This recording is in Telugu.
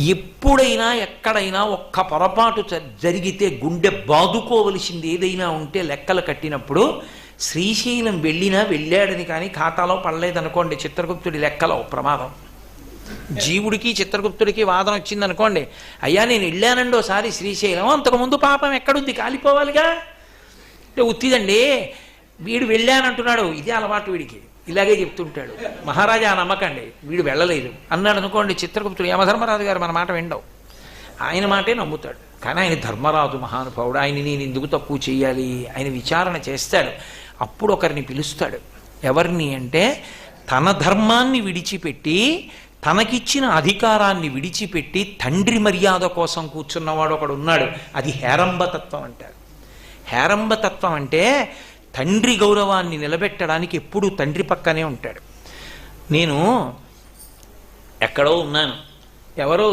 ఎప్పుడైనా ఎక్కడైనా ఒక్క పొరపాటు జ- జరిగితే గుండె బాదుకోవలసింది ఏదైనా ఉంటే లెక్కలు కట్టినప్పుడు శ్రీశైలం వెళ్ళినా వెళ్ళాడని కానీ ఖాతాలో పడలేదనుకోండి చిత్రగుప్తుడి లెక్కలో ప్రమాదం. జీవుడికి చిత్రగుప్తుడికి వాదన వచ్చింది అనుకోండి అయ్యా నేను వెళ్ళానండి ఒకసారి శ్రీశైలం అంతకుముందు పాపం ఎక్కడుంది? కాలిపోవాలిగా? అంటే ఉత్తిదండి? వీడు వెళ్ళానంటున్నాడు ఇదే అలవాటు వీడికి. ఇలాగే చెప్తుంటాడు. మహారాజా నమ్మకండి వీడు వెళ్ళలేదు. అన్నాడు అనుకోండి చిత్రగుప్తుడు యమధర్మరాజు గారు మన మాట విండవు. ఆయన మాటే నమ్ముతాడు. కానీ ఆయన ధర్మరాజు మహానుభావుడు ఆయన నేను ఎందుకు తక్కువ చేయాలి? ఆయన విచారణ చేస్తాడు. అప్పుడు ఒకరిని పిలుస్తాడు. ఎవరిని అంటే తన ధర్మాన్ని విడిచిపెట్టి తనకిచ్చిన అధికారాన్ని విడిచిపెట్టి తండ్రి మర్యాద కోసం కూర్చున్నవాడు ఒకడు ఉన్నాడు అది హేరంబతత్వం అంటారు. హేరంబతత్వం అంటే తండ్రి గౌరవాన్ని నిలబెట్టడానికి ఎప్పుడూ తండ్రి పక్కనే ఉంటాడు. నేను ఎక్కడో ఉన్నాను. ఎవరో